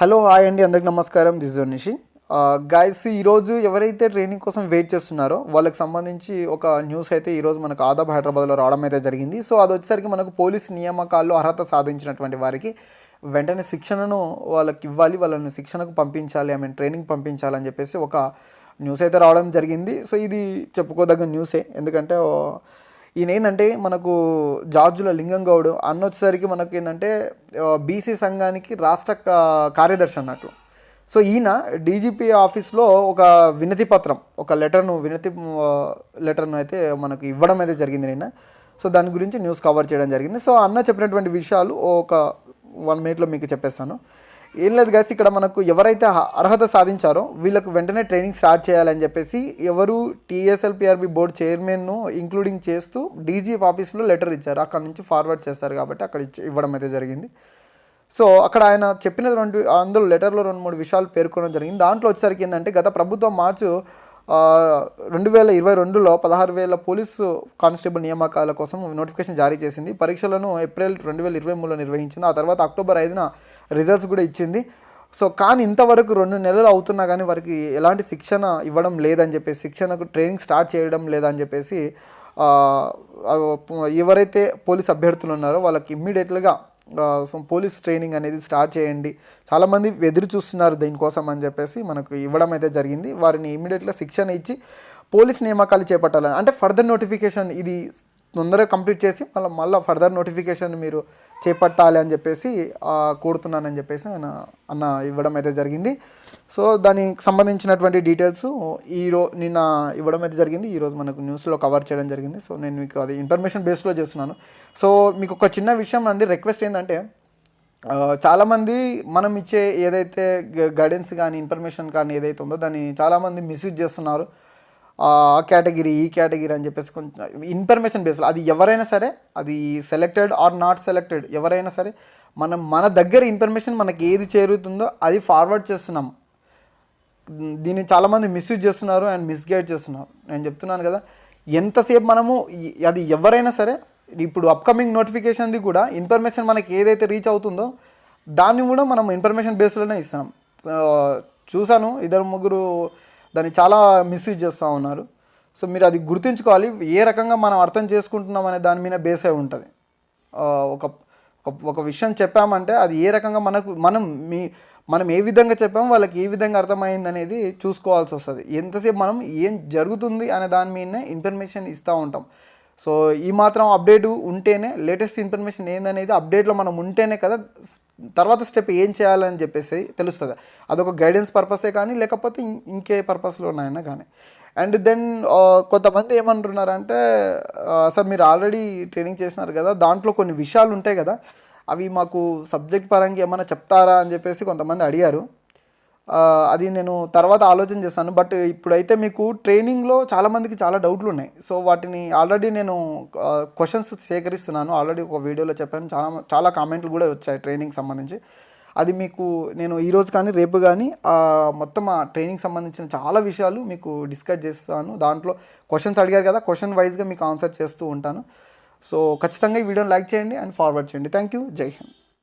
Hello hi అండి. అందరికి నమస్కారం. దిస్ నిషి గైస్ ఈరోజు ఎవరైతే ట్రైనింగ్ కోసం వెయిట్ చేస్తున్నారో వాళ్ళకి సంబంధించి ఒక న్యూస్ అయితే ఈరోజు మనకు ఆదాబ్ హైదరాబాద్లో రావడం అయితే జరిగింది. సో అది వచ్చేసరికి మనకు పోలీస్ నియామకాల్లో అర్హత సాధించినటువంటి వారికి వెంటనే శిక్షణను వాళ్ళకి ఇవ్వాలి వాళ్ళని శిక్షణకు పంపించాలి ఐ మీన్ ట్రైనింగ్ పంపించాలని చెప్పేసి ఒక న్యూస్ అయితే రావడం జరిగింది. సో ఇది చెప్పుకోదగ్గ న్యూసే ఎందుకంటే ఈయన ఏంటంటే మనకు జార్జుల లింగం గౌడ్ అన్న వచ్చేసరికి మనకు ఏంటంటే బీసీ సంఘానికి రాష్ట్ర కార్యదర్శి అన్నట్లు సో ఈయన డీజీపీ ఆఫీస్లో ఒక వినతి పత్రం ఒక లెటర్ను వినతి లెటర్ను అయితే మనకు ఇవ్వడం అయితే జరిగింది నిన్న. సో దాని గురించి న్యూస్ కవర్ చేయడం జరిగింది. సో అన్న చెప్పినటువంటి విషయాలు ఒక వన్ మినిట్లో మీకు చెప్పేస్తాను. ఏం లేదు గాసి ఇక్కడ మనకు ఎవరైతే అర్హత సాధించారో వీళ్ళకు వెంటనే ట్రైనింగ్ స్టార్ట్ చేయాలని చెప్పేసి ఎవరు టీఎస్ఎల్పిఆర్బి బోర్డు చైర్మన్ను ఇంక్లూడింగ్ చేస్తూ డీజీ ఆఫీస్లో లెటర్ ఇచ్చారు. అక్కడ నుంచి ఫార్వర్డ్ చేస్తారు కాబట్టి అక్కడ ఇచ్చి ఇవ్వడం అయితే జరిగింది. సో అక్కడ ఆయన చెప్పిన రెండు అందులో లెటర్లో రెండు మూడు విషయాలు పేర్కొనడం జరిగింది. దాంట్లో వచ్చేసరికి ఏంటంటే గత ప్రభుత్వం మార్చు రెండు వేల ఇరవై రెండులో పదహారు వేల పోలీసు కానిస్టేబుల్ నియామకాల కోసం నోటిఫికేషన్ జారీ చేసింది. పరీక్షలను ఏప్రిల్ రెండు వేల ఇరవై మూడులో నిర్వహించింది. ఆ తర్వాత అక్టోబర్ ఐదున రిజల్ట్స్ కూడా ఇచ్చింది. సో కానీ ఇంతవరకు రెండు నెలలు అవుతున్నా కానీ వారికి ఎలాంటి శిక్షణ ఇవ్వడం లేదని చెప్పేసి శిక్షణకు ట్రైనింగ్ స్టార్ట్ చేయడం లేదని చెప్పేసి ఎవరైతే పోలీస్ అభ్యర్థులు ఉన్నారో వాళ్ళకి ఇమ్మీడియట్లుగా పోలీస్ ట్రైనింగ్ అనేది స్టార్ట్ చేయండి. చాలామంది ఎదురు చూస్తున్నారు దీనికోసం అని చెప్పేసి మనకు ఇవ్వడం అయితే జరిగింది. వారిని ఇమీడియట్గా శిక్షణ ఇచ్చి పోలీస్ నియామకాలు చేపట్టాలని అంటే ఫర్దర్ నోటిఫికేషన్ ఇది తొందరగా కంప్లీట్ చేసి మళ్ళీ మళ్ళీ ఫర్దర్ నోటిఫికేషన్ మీరు చేపట్టాలి అని చెప్పేసి కోరుతున్నానని చెప్పేసి ఆయన అన్న ఇవ్వడం అయితే జరిగింది. సో దానికి సంబంధించినటువంటి డీటెయిల్స్ ఈరో నిన్న ఇవ్వడం అయితే జరిగింది. ఈరోజు మనకు న్యూస్లో కవర్ చేయడం జరిగింది. సో నేను మీకు అది ఇన్ఫర్మేషన్ బేస్లో చేస్తున్నాను. సో మీకు ఒక చిన్న విషయం అండి. రిక్వెస్ట్ ఏంటంటే చాలామంది మనం ఇచ్చే ఏదైతే గైడెన్స్ కానీ ఇన్ఫర్మేషన్ కానీ ఏదైతే ఉందో దాన్ని చాలామంది మిస్యూజ్ చేస్తున్నారు. ఆ కేటగిరీ ఈ కేటగిరీ అని చెప్పేసి కొంచెం ఇన్ఫర్మేషన్ బేస్లో అది ఎవరైనా సరే అది సెలెక్టెడ్ ఆర్ నాట్ సెలెక్టెడ్ ఎవరైనా సరే మనం మన దగ్గర ఇన్ఫర్మేషన్ మనకి ఏది చేరుతుందో అది ఫార్వర్డ్ చేస్తున్నాం. దీన్ని చాలామంది మిస్యూజ్ చేస్తున్నారు అండ్ మిస్గైడ్ చేస్తున్నారు. నేను చెప్తున్నాను కదా ఎంతసేపు మనము అది ఎవరైనా సరే ఇప్పుడు అప్కమింగ్ నోటిఫికేషన్ది కూడా ఇన్ఫర్మేషన్ మనకి ఏదైతే రీచ్ అవుతుందో దాన్ని కూడా మనం ఇన్ఫర్మేషన్ బేస్లోనే ఇస్తున్నాం. సో, చూశాను ఇద్దరు ముగ్గురు దాన్ని చాలా మిస్యూజ్ చేస్తూ ఉన్నారు. సో మీరు అది గుర్తుంచుకోవాలి. ఏ రకంగా మనం అర్థం చేసుకుంటున్నాం అనే దాని మీద బేస్ అయి ఉంటుంది. ఒక ఒక- ఒక విషయం చెప్పామంటే అది ఏ రకంగా మనకు మనం మీ మనం ఏ విధంగా చెప్పాము వాళ్ళకి ఏ విధంగా అర్థమైంది అనేది చూసుకోవాల్సి వస్తుంది. ఎంతసేపు మనం ఏం జరుగుతుంది అనే దాని మీదనే ఇన్ఫర్మేషన్ ఇస్తూ ఉంటాం. సో ఈ మాత్రం అప్డేట్ ఉంటేనే లేటెస్ట్ ఇన్ఫర్మేషన్ ఏందనేది అప్డేట్లో మనం ఉంటేనే కదా తర్వాత స్టెప్ ఏం చేయాలని చెప్పేసి తెలుస్తుంది. అదొక గైడెన్స్ పర్పసే కానీ లేకపోతే ఇంకే పర్పస్లో ఉన్నాయన్నా కానీ. అండ్ దెన్ కొంతమంది ఏమంటున్నారంటే సార్ మీరు ఆల్రెడీ ట్రైనింగ్ చేసినారు కదా దాంట్లో కొన్ని విషయాలు ఉంటాయి కదా అవి మాకు సబ్జెక్ట్ పరంగా ఏమైనా చెప్తారా? అని చెప్పేసి కొంతమంది అడిగారు. అది నేను తర్వాత ఆలోచన చేస్తాను. బట్ ఇప్పుడైతే మీకు ట్రైనింగ్లో చాలామందికి చాలా డౌట్లు ఉన్నాయి సో వాటిని ఆల్రెడీ నేను క్వశ్చన్స్ సేకరిస్తున్నాను. ఆల్రెడీ ఒక వీడియోలో చెప్పాను. చాలా చాలా కామెంట్లు కూడా వచ్చాయి ట్రైనింగ్ సంబంధించి. అది మీకు నేను ఈరోజు కానీ రేపు కానీ మొత్తం ఆ ట్రైనింగ్ సంబంధించిన చాలా విషయాలు మీకు డిస్కస్ చేస్తాను. దాంట్లో క్వశ్చన్స్ అడిగారు కదా క్వశ్చన్ వైజ్గా మీకు ఆన్సర్ చేస్తూ ఉంటాను. సో ఖచ్చితంగా ఈ వీడియోని లైక్ చేయండి అండ్ ఫార్వర్డ్ చేయండి. Thank you Jai Hind.